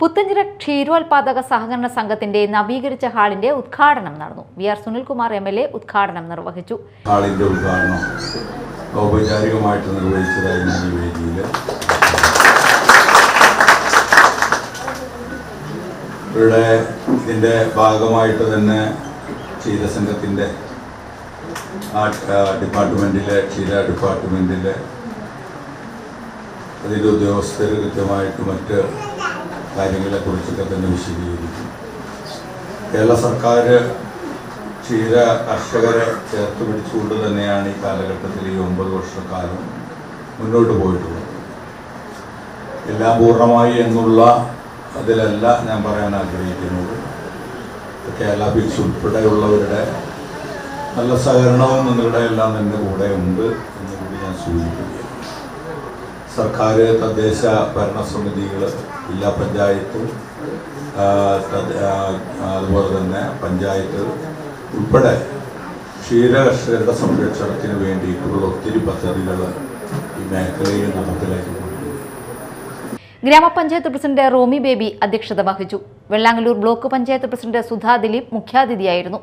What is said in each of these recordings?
പുത്തഞ്ചിറ ക്ഷീരോത്പാദക സഹകരണ സംഘത്തിന്റെ നവീകരിച്ച ഹാളിന്റെ ഉദ്ഘാടനം നടന്നു. V R Sunilkumar M L A ഉദ്ഘാടനം നിർവഹിച്ചു. ഹാളിന്റെ ഉദ്ഘാടനം ഔപചാരികമായിട്ട് നിർവഹിച്ചതായി ഞാൻ ഈ വേദിയിൽ ഇവിടെ ഇതിന്റെ ഭാഗമായിട്ട് തന്നെ ക്ഷീരസംഘത്തിന്റെ ഡിപ്പാർട്ട്മെന്റിലെ ക്ഷീര ഡിപ്പാർട്ട്മെന്റിലെ അതിന്റെ ഉദ്യോഗസ്ഥർ കൃത്യമായിട്ട് മറ്റ് കാര്യങ്ങളെക്കുറിച്ചൊക്കെ തന്നെ വിശദീകരിക്കും. കേരള സർക്കാർ ക്ഷീര കർഷകരെ ചേർത്ത് പിടിച്ചുകൊണ്ട് തന്നെയാണ് ഈ കാലഘട്ടത്തിൽ ഈ ഒമ്പത് വർഷക്കാലം മുന്നോട്ട് പോയിട്ടുള്ളത്. എല്ലാം പൂർണമായി എന്നുള്ള അതിലല്ല ഞാൻ പറയാൻ ആഗ്രഹിക്കുന്നത്. കേരള ബിൽസ് ഉൾപ്പെടെയുള്ളവരുടെ നല്ല സഹകരണവും നിങ്ങളുടെ എല്ലാം തന്നെ കൂടെ ഉണ്ട് എന്ന് കൂടി ഞാൻ സൂചിപ്പിക്കുകയാണ് സർക്കാർ തദ്ദേശ ഭരണസമിതികൾ ജില്ലാ പഞ്ചായത്ത് അതുപോലെ തന്നെ പഞ്ചായത്ത് ഉൾപ്പെടെ ക്ഷീര കർഷകരുടെ സംരക്ഷണത്തിന് വേണ്ടിയിട്ടുള്ള ഒത്തിരി പദ്ധതികൾ ഈ മേഖലയിൽ നടപ്പിലാക്കി ഗ്രാമപഞ്ചായത്ത് പ്രസിഡന്റ് റോമി ബേബി അധ്യക്ഷത വഹിച്ചു. വെള്ളാങ്ങല്ലൂർ ബ്ലോക്ക് പഞ്ചായത്ത് പ്രസിഡന്റ് സുധാ ദിലീപ് മുഖ്യാതിഥിയായിരുന്നു.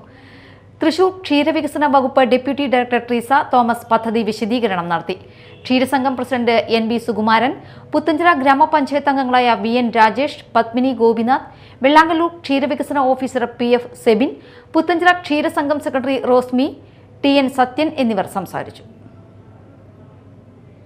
തൃശൂർ ക്ഷീരവികസന വകുപ്പ് ഡെപ്യൂട്ടി ഡയറക്ടർ ട്രീസ തോമസ് പദ്ധതി വിശദീകരണം നടത്തി. ക്ഷീരസംഘം president N B Sukumaran Puthenchira ഗ്രാമപഞ്ചായത്ത് അംഗങ്ങളായ വി എൻ രാജേഷ് പത്മിനി ഗോപിനാഥ് വെള്ളാങ്കല്ലൂർ ക്ഷീരവികസന officer P F Sebin Puthenchira ക്ഷീരസംഘം secretary Rosmy T N Sathyan എന്നിവർ സംസാരിച്ചു.